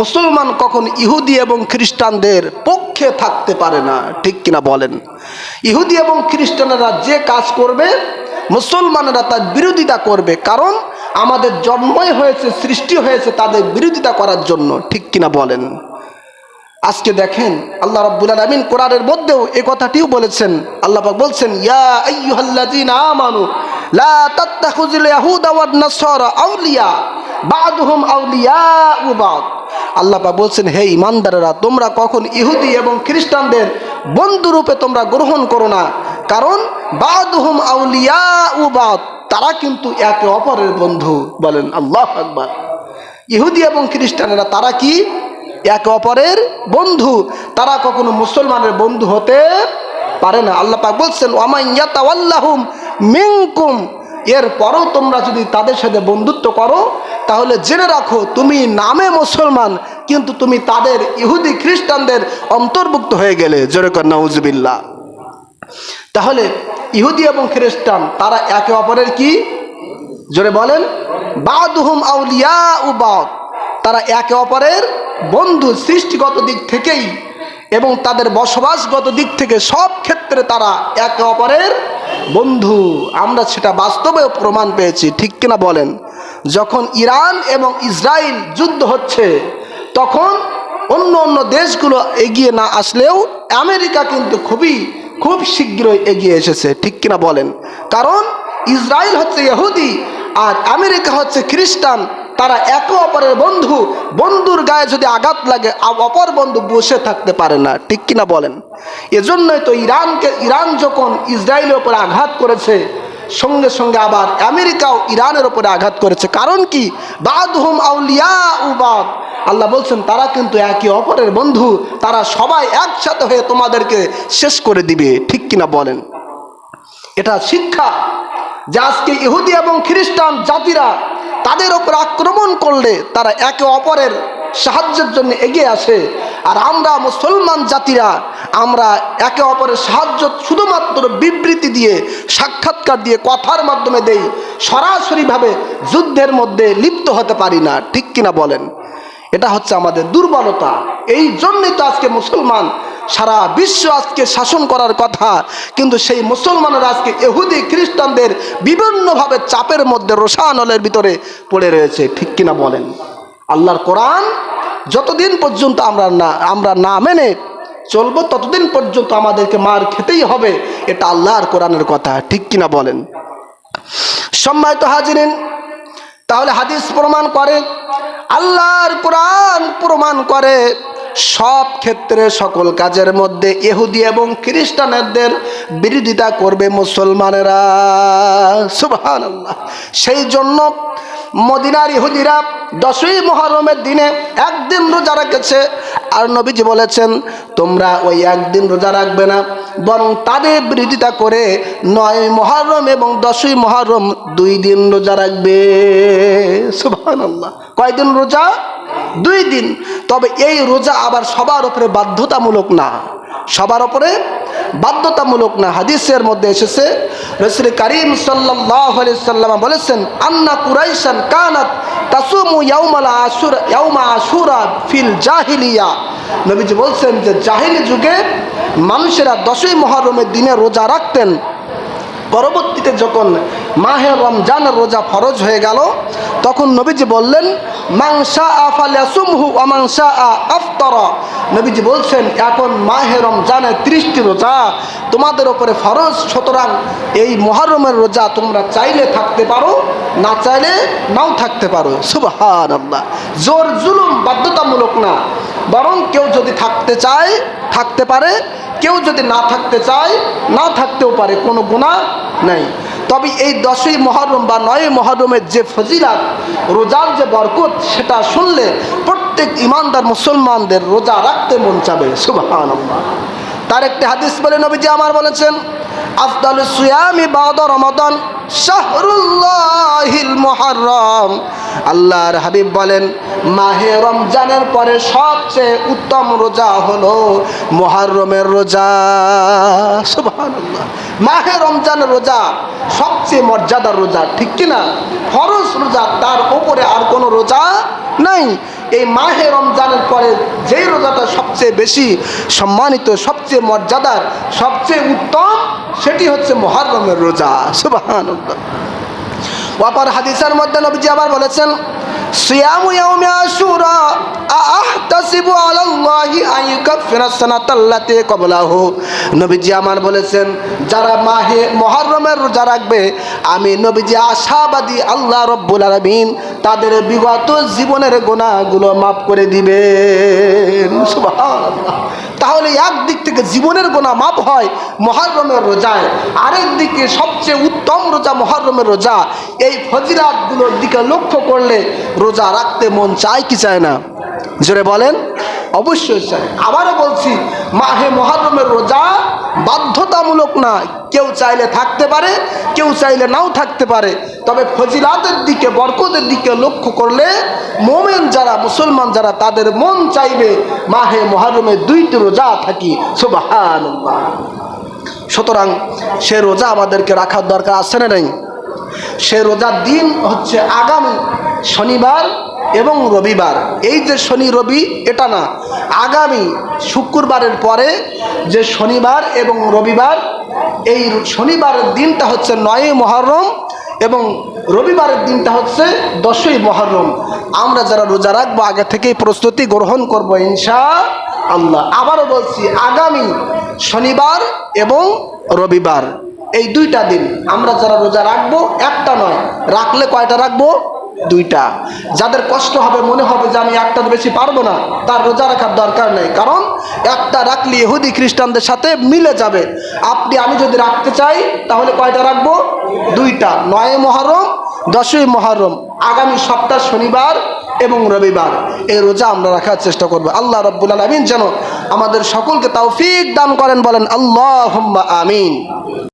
মুসলমান কখন ইহুদি এবং খ্রিস্টানদের পক্ষে থাকতে পারে না, ঠিক কিনা বলেন? ইহুদি এবং খ্রিস্টানেরা যে কাজ করবে, মুসলমানেরা তার বিরোধিতা করবে, কারণ আমাদের জন্মই হয়েছে, সৃষ্টি হয়েছে তাদের বিরোধিতা করার জন্য, ঠিক কিনা বলেন? আজকে দেখেন, আল্লাহ রাব্বুল আলামিন কোরআনের মধ্যেও এ কথাটিও বলেছেন, আল্লাহ বলছেন, ইয়া লা তাত্তাখিযুল ইয়াহুদা ওয়ান আউলিয়া, বা'দুহুম আউলিয়াউ বা'দ। আল্লাহ পাক বলছেন, হে ইমানদারেরা, তোমরা কখন ইহুদি এবং খ্রিস্টানদের বন্ধুরূপে তোমরা গ্রহণ করো না? কারণ বা'দুহুম আউলিয়াউ বা'দ, তারা কিন্তু একে অপরের বন্ধু। বলেন, আল্লাহ আকবার। ইহুদি এবং খ্রিস্টানেরা, তারা কি? একে অপরের বন্ধু। তারা কখনো মুসলমানের বন্ধু হতে পারে না। আল্লাহ পাক বলছেন ওয়ামাইয়াতাওয়াল্লাহুম মিনকুম এরপরও তোমরা যদি তাদের সাথে বন্ধুত্ব করো, তাহলে জেনে রাখো তুমি নামে মুসলমান, কিন্তু তুমি তাদের ইহুদি খ্রিস্টানদের অন্তর্ভুক্ত হয়ে গেলে। জোরেকর নাউজবিল্লা তাহলে ইহুদি এবং খ্রিস্টান, তারা একে অপরের কি? জোরে বলেন, বাদুহুম আউলিয়া উ বাদ। তারা একে অপরের বন্ধু সৃষ্টিগত দিক থেকেই এবং তাদের বসবাসগত দিক থেকে সব ক্ষেত্রে তারা একে অপরের বন্ধু, আমরা সেটা বাস্তবেও প্রমাণ পেয়েছি, ঠিক কিনা বলেন? যখন ইরান এবং ইসরায়েল যুদ্ধ হচ্ছে, তখন অন্য অন্য দেশগুলো এগিয়ে না আসলেও আমেরিকা কিন্তু খুবই, খুব শীঘ্রই এগিয়ে এসেছে, ঠিক কিনা বলেন? কারণ ইসরায়েল হচ্ছে ইহুদি আর আমেরিকা হচ্ছে খ্রিস্টান তারা একে অপরের বন্ধু, বন্ধুর গায়ে যদি আঘাত লাগে অপর বন্ধু বসে থাকতে পারে না। ঠিক কিনা বলেন? এজন্যই তো ইরানকে, ইরান যখন ইসরায়েলের উপরে আঘাত করেছে, সঙ্গে সঙ্গে আবার আমেরিকাও ইরানের ওপরে আঘাত করেছে। কারণ কি? বাদ হুম আউলিয়া উবাদ আল্লাহ বলছেন, তারা কিন্তু একে অপরের বন্ধু, তারা সবাই একসাথে হয়ে তোমাদেরকে শেষ করে দিবে। ঠিক কিনা বলেন? এটা শিক্ষা যে আজকে ইহুদি এবং খ্রিস্টান জাতিরা তাদের ওপর আক্রমণ করলে তারা একে অপরের সাহায্যের জন্য এগিয়ে আসে। আর আমরা মুসলমান জাতিরা, আমরা একে অপরের সাহায্য শুধুমাত্র বিবৃতি দিয়ে, সাক্ষাৎকার দিয়ে, কথার মাধ্যমে দেই, সরাসরিভাবে যুদ্ধের মধ্যে লিপ্ত হতে পারি না। ঠিক কিনা বলেন? এটা হচ্ছে আমাদের দুর্বলতা। এই জন্যই তো আজকে মুসলমান সারা বিশ্ব আজকে শাসন করার কথা, কিন্তু সেই মুসলমানেরা আজকে এহুদি খ্রিস্টানদের বিভিন্নভাবে চাপের মধ্যে রোষানলের ভিতরে পড়ে রয়েছে। ঠিক কিনা বলেন? আল্লাহর কোরআন যতদিন পর্যন্ত আমরা না আমরা না মেনে চলবো, ততদিন পর্যন্ত আমাদেরকে মার খেতেই হবে, এটা আল্লাহর কোরআনের কথা। ঠিক কিনা বলেন? সম্মানিত হাজিরিন, তাহলে হাদিস প্রমাণ করে, আল্লাহর কোরআন প্রমাণ করে সব ক্ষেত্রে সকল কাজের মধ্যে ইহুদি এবং খ্রিস্টানদের বিরোধিতা করবে মুসলমানেরা। সুবহান আল্লাহ সেই জন্য মদিনার ইহুদিরা দশই মহরমের দিনে একদিন রোজা রেখেছে। আর নবীজি বলেছেন, তোমরা ওই একদিন রোজা রাখবে না, বরং তাদের বিরোধিতা করে নয় মহরম এবং দশই মহরম দুই দিন রোজা রাখবে। সুবহান আল্লাহ কয়দিন রোজা? দুই দিন। তবে এই রোজা আবার সবার উপরে বাধ্যতামূলক না। সবার উপরে বাধ্যতামূলক না। হাদিসের মধ্যে এসেছে, রসুল করিম সাল্লাম বলেছেন, আন্না কুরাইশান কানাত তাসুমু ইয়াউমাল আশুরা, ইয়াউমা আশুরা ফিল জাহিলিয়া। নবীজি বলছেন যে, জাহিলি যুগে মানুষেরা দশই মহরমের দিনে রোজা রাখতেন। পরবর্তীতে যখন মাহে রমজান রোজা ফরজ হয়ে গেল, তখন নবীজি বললেন মাংসা আফালিয়াসুমহু অমাংসা আ আফতর। নবীজি বলছেন, এখন মাহে রমজানের ত্রিশটি রোজা, তোমাদের ওপরে ফরজ, সুতরাং এই মহরমের রোজা তোমরা চাইলে থাকতে পারো, না চাইলে নাও থাকতে পারো। সুবহান আল্লাহ জোর জুলুম বাধ্যতামূলক না। বরং কেউ যদি থাকতে চায়, থাকতে পারে। কেউ যদি না থাকতে চায়, না থাকতেও পারে, কোনো গুণা নেই। তবে এই দশই মহরম বা নয় মহরমের যে ফজিলাত, রোজার যে বরকত, সেটা শুনলে প্রত্যেক ইমানদার মুসলমানদের রোজা রাখতে মন চাবে সুবাহান তার একটি হাদিস বলে নবীজি আমার বলেছেন আফদাল সুয়ামি বাদ রমাদান শাহরুল্লাহিল মুহাররম। আল্লাহর হাবিব বলেন, মাহে রমজানের পরে সবচেয়ে উত্তম রোজা হলো মুহররমের রোজা। সুবহানাল্লাহ। মাহে রমজানের রোজা সবচেয়ে মর্যাদার রোজা, ঠিক কি না ফরজ রোজা, তার উপরে আর কোনো রোজা নাই। এই মাহে রমজানের পরে যেই রোজাটা সবচেয়ে বেশি সম্মানিত, সবচেয়ে মর্যাদার, সবচেয়ে উত্তম, সেটি হচ্ছে মহারমের রোজা। সুবাহ অপর হাদিসের মধ্যে নবীজি আবার বলেছেন সিয়ামু ইয়াউমি আশুরা আহতাসিবু আলাল্লাহি আন ইউকাফিরা সানাতাল্লাতি ক্বাবলাহু। নবীজি আমার বলেছেন, যারা মাহে মুহররমের রোজা রাখবে, আমি নবীজি আশাবাদী আল্লাহ রব্বুল আলামিন তাদের বিগত জীবনের গুনাহগুলো মাফ করে দিবেন। সুবহানাল্লাহ। তাহলে একদিক থেকে জীবনের গোনা মাপ হয় মহারমের রোজায়, আরেক দিকে সবচেয়ে উত্তম রোজা মহারমের রোজা। এই ফজিরাতগুলোর দিকে লক্ষ্য করলে রোজা রাখতে মন চায় কি চায় না? জোরে বলেন। অবশ্যই চাই। আবারও বলছি, মাহে মহারমের রোজা বাধ্যতামূলক না। কেউ চাইলে থাকতে পারে, কেউ চাইলে নাও থাকতে পারে। তবে ফজিলাতের দিকে, বরকতের দিকে লক্ষ্য করলে মোমেন যারা, মুসলমান যারা, তাদের মন চাইবে মাহে মহারমে দুইটি রোজা থাকি। সুবাহান সুতরাং সে রোজা আমাদেরকে রাখার দরকার আছে না নাই? সে রোজার দিন হচ্ছে আগামী শনিবার এবং রবিবার। এই যে শনি, রবি, এটা না, আগামী শুক্রবারের পরে যে শনিবার এবং রবিবার, এই শনিবারের দিনটা হচ্ছে নয় মহরম এবং রবিবারের দিনটা হচ্ছে দশই মহরম। আমরা যারা রোজা রাখব, আগে থেকেই প্রস্তুতি গ্রহণ করব ইনশা আল্লাহ আবারও বলছি, আগামী শনিবার এবং রবিবার। এই দুইটা দিন আমরা যারা রোজা রাখব, একটা নয়, রাখলে কয়টা রাখব? দুইটা। যাদের কষ্ট হবে, মনে হবে যে আমি একটার বেশি পারব না, তার রোজা রাখার দরকার নেই। কারণ একটা রাখলে ইহুদি খ্রিস্টানদের সাথে মিলে যাবে। আপনি, আমি যদি রাখতে চাই, তাহলে কয়টা রাখব? দুইটা। নয় মহরম, দশই মহরম, আগামী সপ্তাহ শনিবার এবং রবিবার। এই রোজা আমরা রাখার চেষ্টা করব। আল্লাহ রব্বুল আলমিন যেন আমাদের সকলকে তৌফিক দান করেন, বলেন আল্লাহ আমিন।